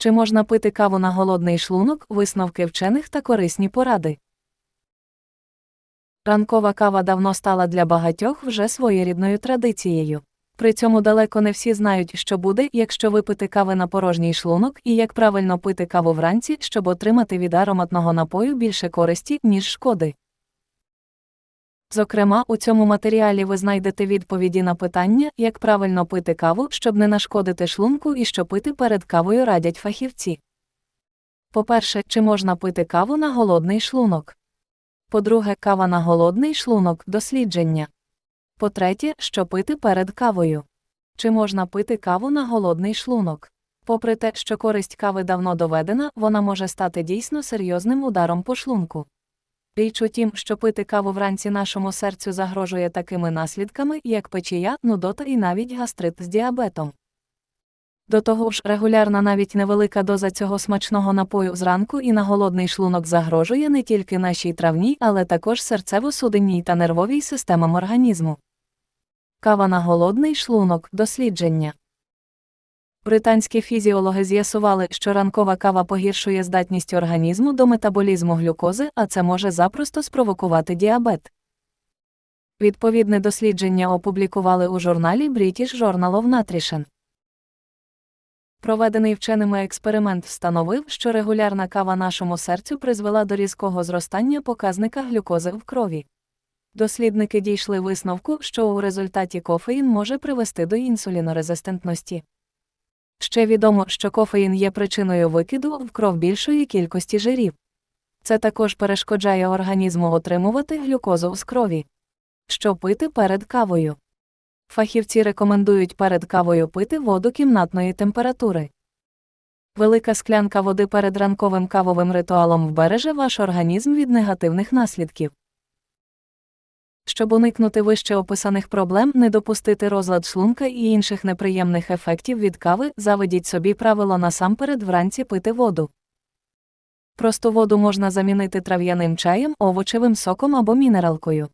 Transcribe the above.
Чи можна пити каву на голодний шлунок, висновки вчених та корисні поради? Ранкова кава давно стала для багатьох вже своєрідною традицією. При цьому далеко не всі знають, що буде, якщо випити кави на порожній шлунок, і як правильно пити каву вранці, щоб отримати від ароматного напою більше користі, ніж шкоди. Зокрема, у цьому матеріалі ви знайдете відповіді на питання, як правильно пити каву, щоб не нашкодити шлунку і що пити перед кавою радять фахівці. По-перше, чи можна пити каву на голодний шлунок? По-друге, кава на голодний шлунок дослідження. По-третє, що пити перед кавою. Чи можна пити каву на голодний шлунок? Попри те, що користь кави давно доведена, вона може стати дійсно серйозним ударом по шлунку. Річ у тім, що пити каву вранці нашому серцю загрожує такими наслідками, як печія, нудота і навіть гастрит з діабетом. До того ж, регулярна навіть невелика доза цього смачного напою зранку і на голодний шлунок загрожує не тільки нашій травній, але також серцево-судинній та нервовій системам організму. Кава на голодний шлунок дослідження. Британські фізіологи з'ясували, що ранкова кава погіршує здатність організму до метаболізму глюкози, а це може запросто спровокувати діабет. Відповідне дослідження опублікували у журналі British Journal of Nutrition. Проведений вченими експеримент встановив, що регулярна кава нашому серцю призвела до різкого зростання показника глюкози в крові. Дослідники дійшли висновку, що у результаті кофеїн може привести до інсулінорезистентності. Ще відомо, що кофеїн є причиною викиду в кров більшої кількості жирів. Це також перешкоджає організму отримувати глюкозу з крові. Що пити перед кавою? Фахівці рекомендують перед кавою пити воду кімнатної температури. Велика склянка води перед ранковим кавовим ритуалом вбереже ваш організм від негативних наслідків. Щоб уникнути вище описаних проблем, не допустити розлад шлунка і інших неприємних ефектів від кави, заведіть собі правило насамперед вранці пити воду. Просту воду можна замінити трав'яним чаєм, овочевим соком або мінералкою.